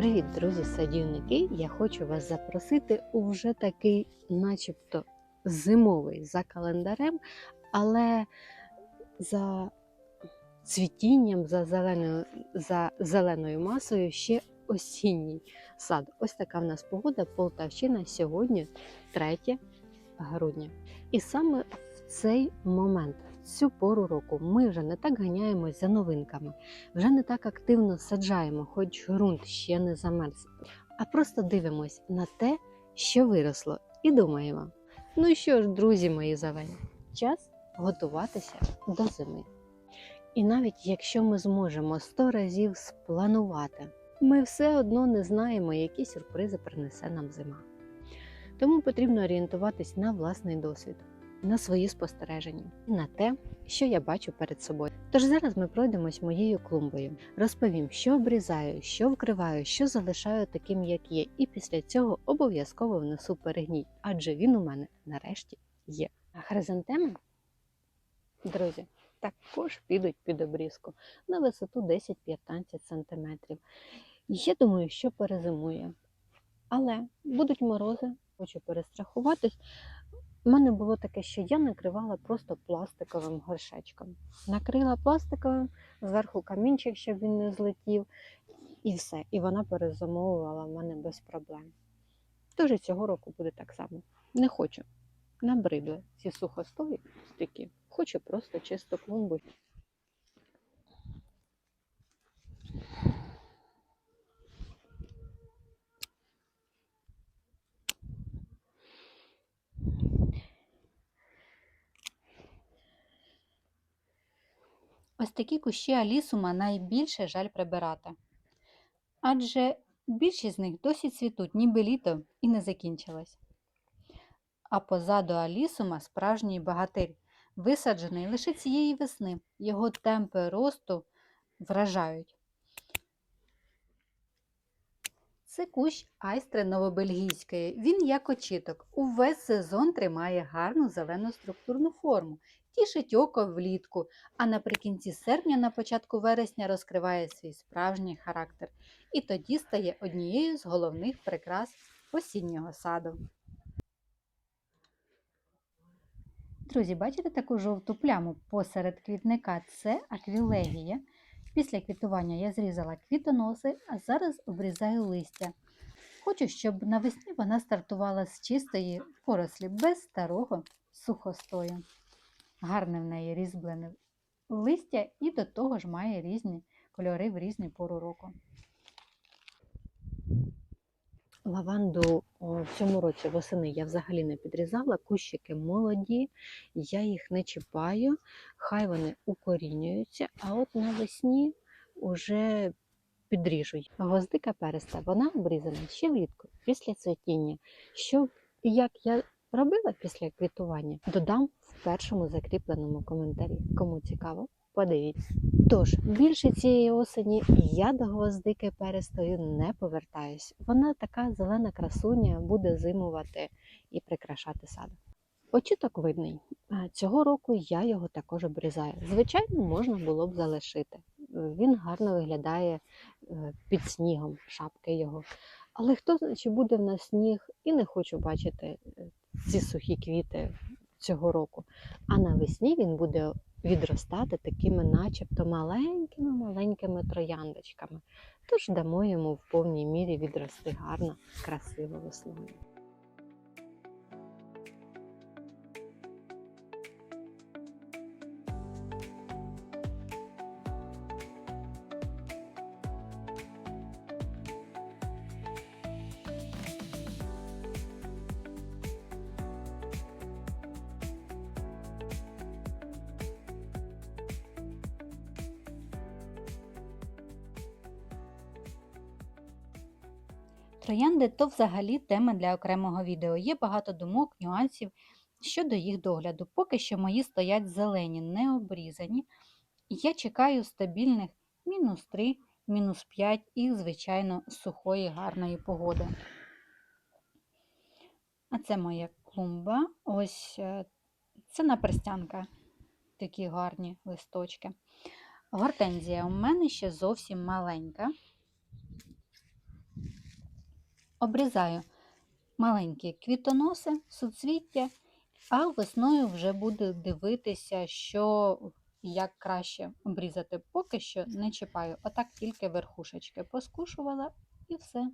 Привіт, друзі садівники! Я хочу вас запросити у вже такий, начебто, зимовий за календарем, але за цвітінням, за зеленою, за зеленою масою ще осінній сад. Ось така в нас погода Полтавщина сьогодні, 3 грудня. І саме в цей момент, цю пору року, ми вже не так ганяємось за новинками, вже не так активно саджаємо, хоч ґрунт ще не замерз, а просто дивимось на те, що виросло, і думаємо: ну що ж, друзі мої зелені, час готуватися до зими. І навіть якщо ми зможемо 100 разів спланувати, ми все одно не знаємо, які сюрпризи принесе нам зима. Тому потрібно орієнтуватись на власний досвід, на свої спостереження, і на те, що я бачу перед собою. Тож зараз ми пройдемось моєю клумбою, розповім, що обрізаю, що вкриваю, що залишаю таким, як є, і після цього обов'язково внесу перегній, адже він у мене нарешті є. А хризантеми, друзі, також підуть під обрізку на висоту 10-15 см. Я думаю, що перезимує. Але будуть морози, хочу перестрахуватись. У мене було таке, що я накривала просто пластиковим горшечком. Накрила пластиковим, зверху камінчик, щоб він не злетів, і все. І вона перезамовувала в мене без проблем. Тож цього року буде так само. Не хочу. Набридли ці сухостої стики. Хочу просто чисто клумбу. Ось такі кущі алісума найбільше жаль прибирати. Адже більшість з них досі цвітуть, ніби літо і не закінчилось. А позаду алісума справжній багатир, висаджений лише цієї весни. Його темпи росту вражають. Це кущ айстри новобельгійської. Він як очіток. Увесь сезон тримає гарну зелену структурну форму, тішить око влітку, а наприкінці серпня, на початку вересня розкриває свій справжній характер і тоді стає однією з головних прикрас осіннього саду. Друзі, бачите таку жовту пляму посеред квітника? Це аквілегія. Після квітування я зрізала квітоноси, а зараз обрізаю листя. Хочу, щоб навесні вона стартувала з чистої порослі, без старого сухостою. Гарне в неї різьблене листя і до того ж має різні кольори в різні пору року. Лаванду в цьому році восени я взагалі не підрізала, кущики молоді, я їх не чіпаю, хай вони укорінюються, а от навесні вже підріжу. Гвоздика переста, вона обрізана ще влітку, після цвітіння. Що і як я робила після квітування, додам в першому закріпленому коментарі. Кому цікаво, подивіться. Тож, більше цієї осені я до гвоздики перестою не повертаюсь. Вона така зелена красуня буде зимувати і прикрашати сад. Очіток видний. Цього року я його також обрізаю. Звичайно, можна було б залишити. Він гарно виглядає е, під снігом, шапки його. Але хто знає, чи буде в нас сніг, і не хочу бачити е, ці сухі квіти цього року. А навесні він буде відростати такими, начебто, маленькими-маленькими трояндочками. Тож дамо йому в повній мірі відрости гарно, красиво весною. Троянди то взагалі тема для окремого відео. Є багато думок, нюансів щодо їх догляду. Поки що мої стоять зелені, не обрізані. Я чекаю стабільних мінус 3, мінус 5 і, звичайно, сухої гарної погоди. А це моя клумба. Ось е, це наперстянка. Такі гарні листочки. Гортензія у мене ще зовсім маленька. Обрізаю маленькі квітоноси, суцвіття, а весною вже буду дивитися, що як краще обрізати. Поки що не чіпаю. Отак тільки верхушечки поскушувала і все.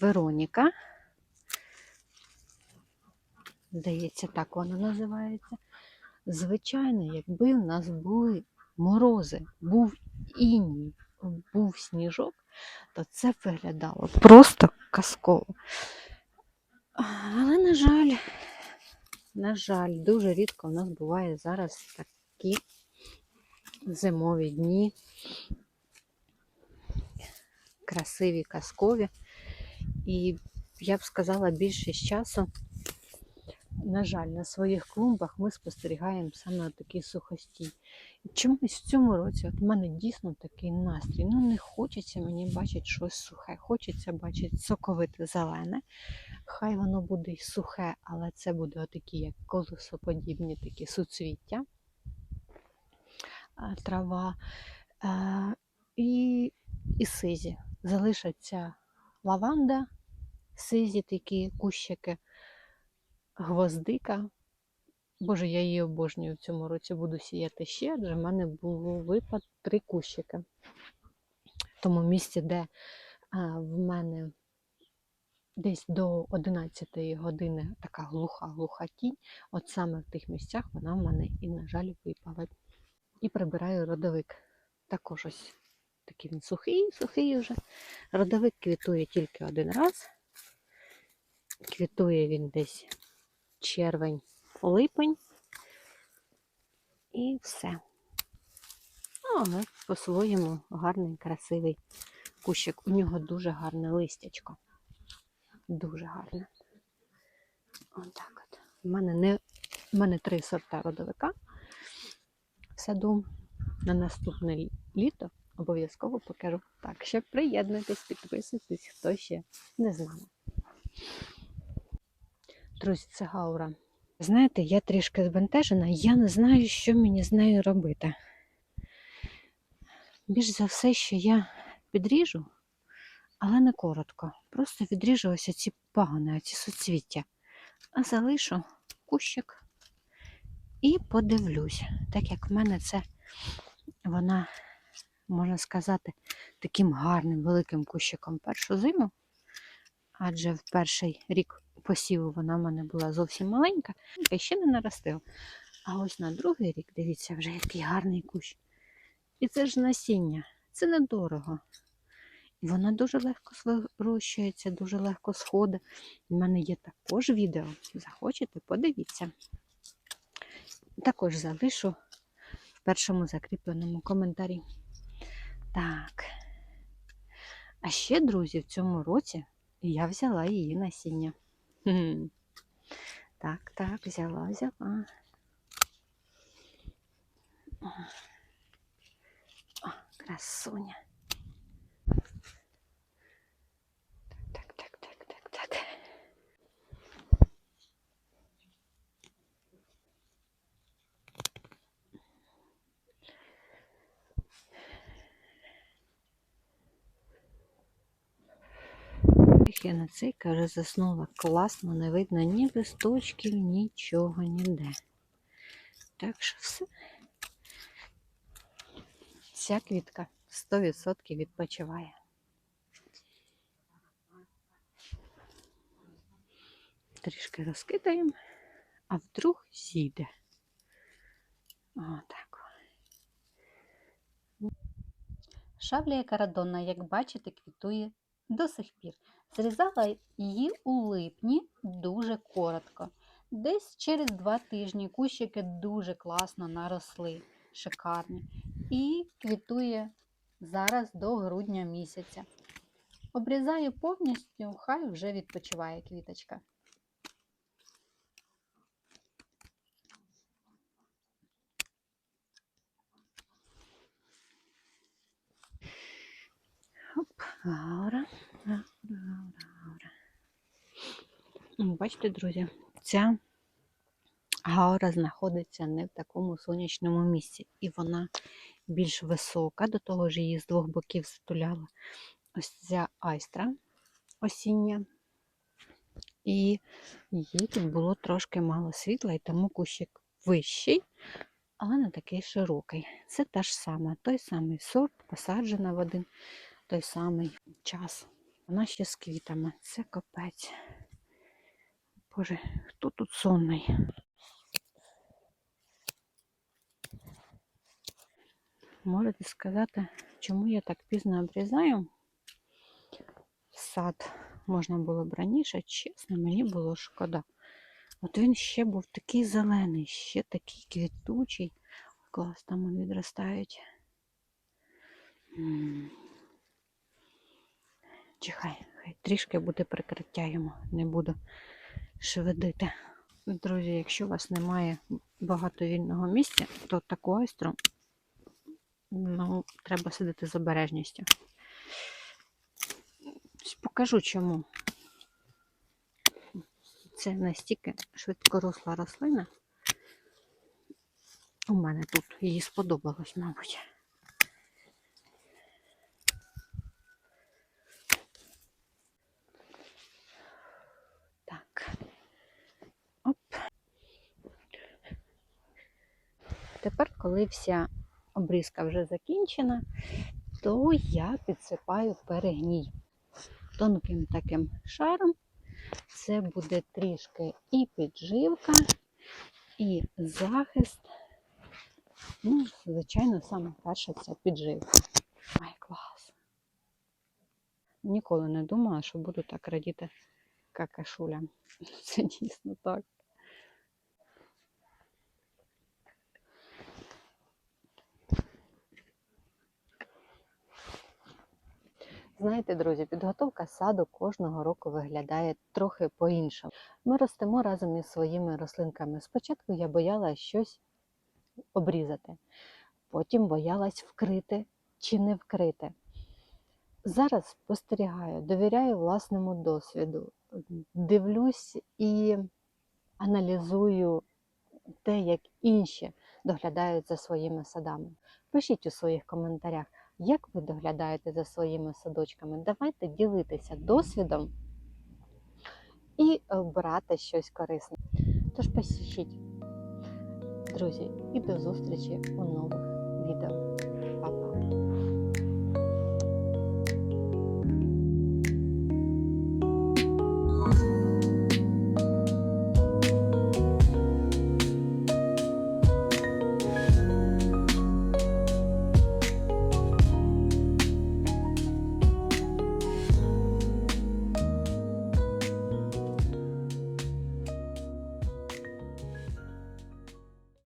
Вероніка. Здається, так вона називається. Звичайно, якби в нас були морози, був іній, був сніжок, то це виглядало просто казково. Але, на жаль, на жаль, дуже рідко в нас буває зараз такі зимові дні, красиві, казкові. І я б сказала, більшість часу, на жаль, на своїх клумбах ми спостерігаємо саме такий сухостій. І чомусь в цьому році от в мене дійсно такий настрій. Ну, не хочеться мені бачити щось сухе, хочеться бачити соковите зелене. Хай воно буде й сухе, але це буде отакі, як колесоподібні такі суцвіття, трава е, і, і сизі. Залишаться лаванда, сизі такі кущики, гвоздика. Боже, я її обожнюю в цьому році, буду сіяти ще, адже в мене було випад три кущики. В тому місці, де а, в мене десь до 11 години така глуха-глуха тінь, от саме в тих місцях вона в мене і, на жаль, випала. І прибираю родовик. Також ось такий він сухий, сухий вже. Родовик квітує тільки один раз. Квітує він десь червень, липень. І все. Ну, але по-своєму гарний, красивий кущик. У нього дуже гарне листячко. Дуже гарне. Отак от. У мене, не... У мене три сорта родовика в саду. На наступне літо обов'язково покажу. Так, що приєднуйтесь, підписуйтесь, хто ще не знає. Друзі, це гаура. Знаєте, я трішки збентежена, я не знаю, що мені з нею робити. Більш за все, що я підріжу, але не коротко. Просто відріжу ось ці пагони, ці суцвіття, а залишу кущик і подивлюсь. Так як в мене це вона, можна сказати, таким гарним великим кущиком першу зиму, адже в перший рік посіву вона в мене була зовсім маленька, і ще не наростила. А ось на другий рік, дивіться, вже який гарний кущ. І це ж насіння, це недорого. І вона дуже легко вирощується, дуже легко сходить. У мене є також відео. Захочете, подивіться. Також залишу в першому закріпленому коментарі. Так. А ще, друзі, в цьому році я взяла її насіння. Так, так, взяла, взяла. О, красуня. Я на цей каже, заснула класно, не видно ні листочків, нічого ніде. Так що все. Ця квітка 100% відпочиває. Трішки розкидаємо, а вдруг зійде. Отак. Шавлія карадонна, як бачите, квітує до сих пір. Зрізала її у липні дуже коротко. Десь через два тижні кущики дуже класно наросли, шикарні. І квітує зараз до грудня місяця. Обрізаю повністю, хай вже відпочиває квіточка. Оп, гаура, гаура, гаура. М, Бачите, друзі, ця Гаура знаходиться не в такому сонячному місці, і вона більш висока, до того ж її з двох боків затуляла ось ця айстра осіння. І їй тут було трошки мало світла, і тому кущик вищий, але не такий широкий. Це та ж сама, той самий сорт, посаджена в один той самий час. Вона ще з квітами. Це капець. Боже, хто тут сонний? Можете сказати, чому я так пізно обрізаю? Сад можна було б раніше, чесно, мені було шкода. От він ще був такий зелений, ще такий квітучий. Клас, там вони відростають. Чихай, хай трішки буде прикриття йому, не буду швидити. Друзі, якщо у вас немає багато вільного місця, то таку айстру ну, треба сидити з обережністю. Покажу чому. Це настільки швидкоросла рослина. У мене тут їй сподобалось, мабуть. Так. Оп. Коли вся обрізка вже закінчена, то я підсипаю перегній тонким таким шаром. Це буде трішки і підживка, і захист. Ну, звичайно, саме перше це підживка. Ай, клас. Ніколи не думала, що буду так радіти какашулям. Це дійсно так. Знаєте, друзі, підготовка саду кожного року виглядає трохи по-іншому. Ми ростемо разом із своїми рослинками. Спочатку я боялась щось обрізати, потім боялась вкрити чи не вкрити. Зараз спостерігаю, довіряю власному досвіду, дивлюсь і аналізую те, як інші доглядають за своїми садами. Пишіть у своїх коментарях, як ви доглядаєте за своїми садочками. Давайте ділитися досвідом і е, брати щось корисне. Тож пишіть, друзі, і до зустрічі у нових відео.